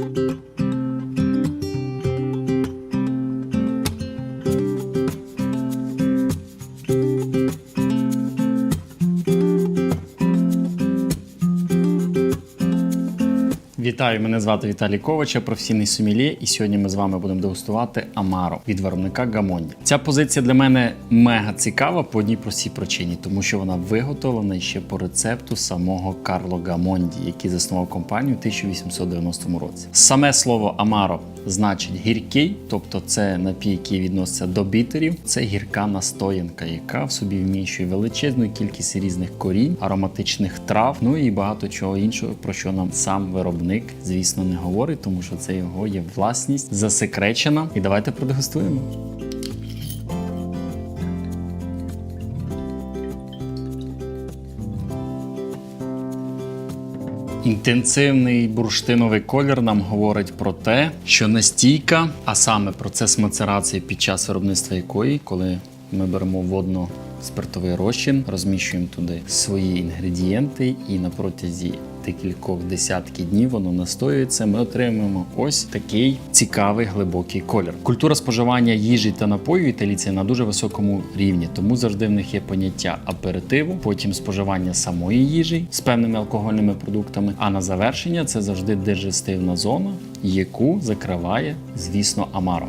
Thank you. Вітаю, мене звати Віталій Ковач, я професійний сомельє, і сьогодні ми з вами будемо дегустувати Амаро від виробника Гамонді. Ця позиція для мене мега цікава по одній простій причині, тому що вона виготовлена ще по рецепту самого Карло Гамонді, який заснував компанію у 1890 році. Саме слово Амаро значить гіркий, тобто це напій, який відноситься до бітерів. Це гірка настоянка, яка в собі вміщує величезну кількість різних корінь, ароматичних трав, ну і багато чого іншого, про що нам сам виробник, звісно, не говорить, тому що це його є власність засекречена. І давайте продегустуємо. Інтенсивний бурштиновий колір нам говорить про те, що настійка, а саме процес мацерації під час виробництва якої, коли ми беремо водно спиртовий розчин, розміщуємо туди свої інгредієнти, і на протязі декількох десятків днів воно настоюється. Ми отримуємо ось такий цікавий глибокий колір. Культура споживання їжі та напою італійці на дуже високому рівні, тому завжди в них є поняття аперитиву, потім споживання самої їжі з певними алкогольними продуктами. А на завершення це завжди дежестивна зона, яку закриває, звісно, амаро.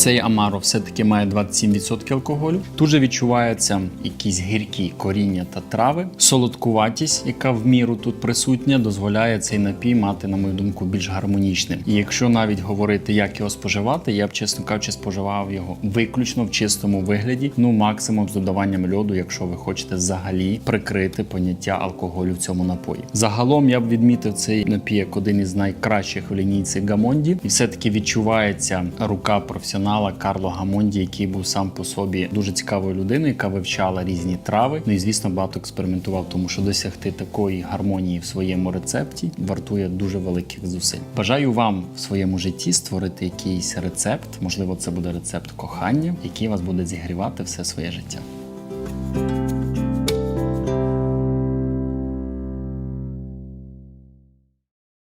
Цей Амаро все-таки має 27% алкоголю. Тут же відчуваються якісь гіркі коріння та трави. Солодкуватість, яка в міру тут присутня, дозволяє цей напій мати, на мою думку, більш гармонічним. І якщо навіть говорити, як його споживати, я б, чесно кажучи, споживав його виключно в чистому вигляді. Ну, максимум з додаванням льоду, якщо ви хочете взагалі прикрити поняття алкоголю в цьому напої. Загалом я б відмітив цей напій як один із найкращих в лінійці Гамонді, і все-таки відчувається рука професіонала Карло Гамонді, який був сам по собі дуже цікавою людиною, яка вивчала різні трави. Ну і звісно, багато експериментував, тому що досягти такої гармонії в своєму рецепті вартує дуже великих зусиль. Бажаю вам в своєму житті створити якийсь рецепт. Можливо, це буде рецепт кохання, який вас буде зігрівати все своє життя.